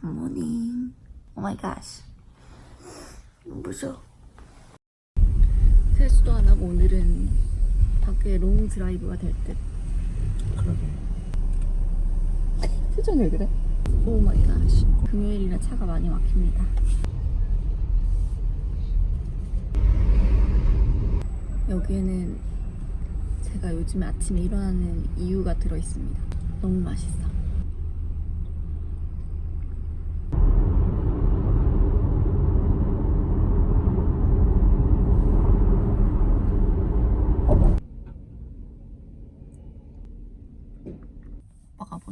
굿모닝. 오 마이 갓. 무서워. 세수도 안 하고 오늘은 밖에 롱 드라이브가 될 듯. 그러게. 표정이 왜 그래? 오 마이 갓. 금요일이라 차가 많이 막힙니다. 여기에는 제가 요즘 아침에 일어나는 이유가 들어 있습니다. 너무 맛있어.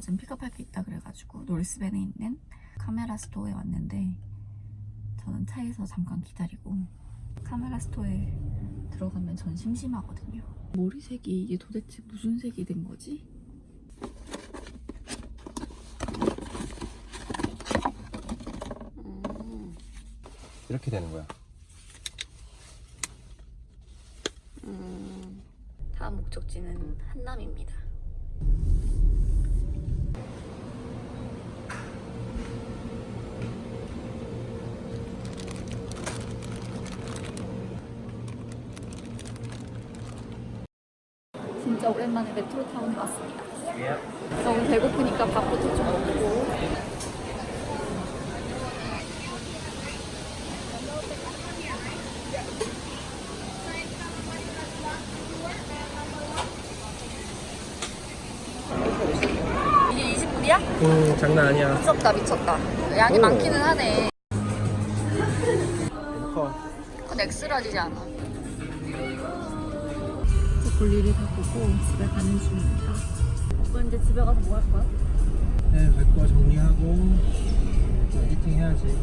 좀 픽업할 게 있다 그래가지고 노리스벤에 있는 카메라 스토어에 왔는데 저는 차에서 잠깐 기다리고 카메라 스토어에 들어가면 전 심심하거든요. 머리색이 이게 도대체 무슨 색이 된 거지? 음, 이렇게 되는 거야. 음, 다음 목적지는 한남입니다. 진짜 오랜만에 메트로 타운에 왔습니다. 너무 배고프니까 밥부터 좀 먹고. 이게 20분이야? 음, 장난 아니야. 미쳤다 미쳤다. 양이 오. 많기는 하네. 커. 그건 엑스라지지 않아. 이제 볼 일이 다 보고 집에 가는 중입니다. 오빠 이제 집에 가서 뭐 할 거야? 네, 갈거 정리하고 네, 또 에디팅 해야지.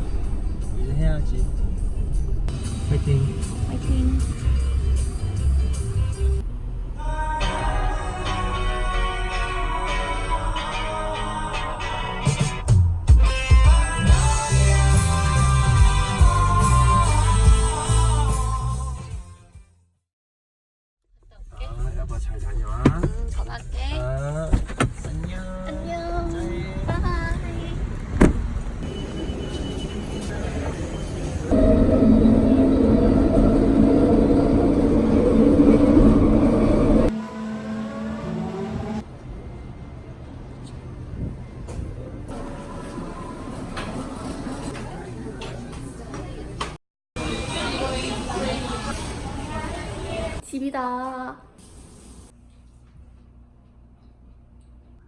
일해야지. 파이팅. 파이팅. 집이다.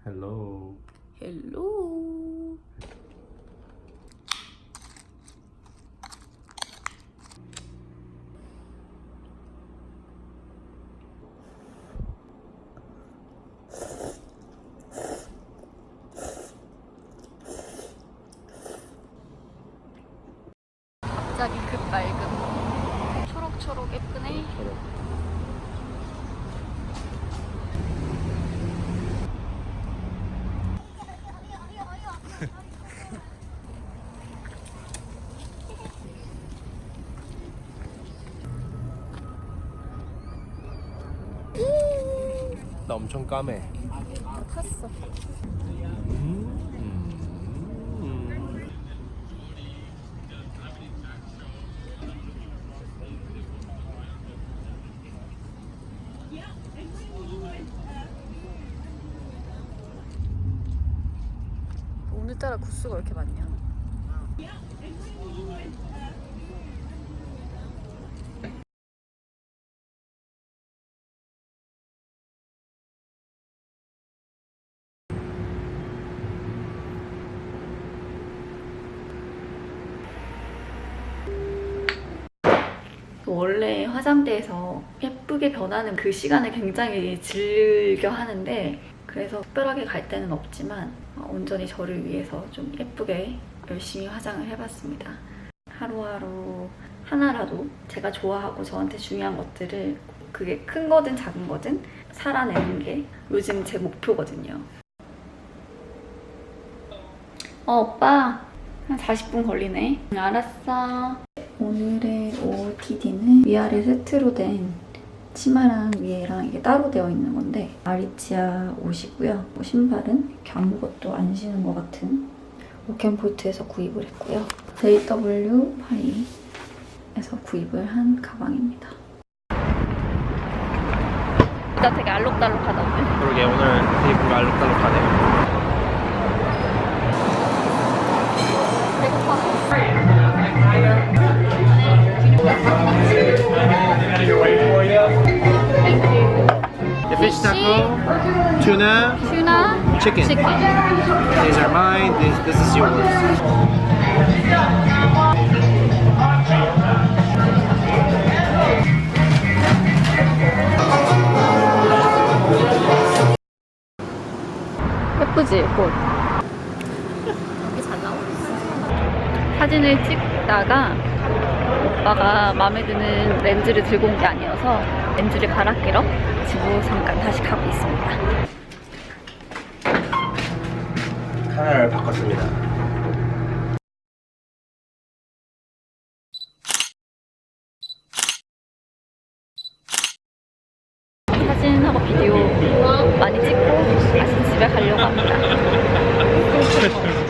헬로. 헬로. 갑자기 급밝음. 초록초록 예쁘네. 나 엄청 까매. 음. 오늘따라 구스가 왜 이렇게 많냐? 그 원래 화장대에서 예쁘게 변하는 그 시간을 굉장히 즐겨 하는데 그래서 특별하게 갈 때는 없지만 어, 온전히 저를 위해서 좀 예쁘게 열심히 화장을 해봤습니다. 하루하루 하나라도 제가 좋아하고 저한테 중요한 것들을 그게 큰 거든 작은 거든 살아내는 게 요즘 제 목표거든요. 어, 오빠. 한 40분 걸리네. 응, 알았어. 오늘의 OOTD는 위아래 세트로 된 치마랑 위에랑 이게 따로 되어 있는 건데 아리치아 옷이고요. 뭐 신발은 이렇게 아무것도 안 신은 것 같은 오켄포트에서 구입을 했고요. JW 파이에서 구입을 한 가방입니다. 진짜 되게 알록달록하다 오늘. 그러게 오늘 되게 뭔가 알록달록하네. The fish taco, tuna, 슈나 chicken. 치킨. These are mine. This, this is yours. 예쁘지 꽃. 사진을 찍다가 오빠가 마음에 드는 렌즈를 들고 온 게 아니어서 렌즈를 갈아 끼러 집으로 잠깐 다시 가고 있습니다. 카메라를 바꿨습니다. 사진하고 비디오 많이 찍고 다시 집에 가려고 합니다.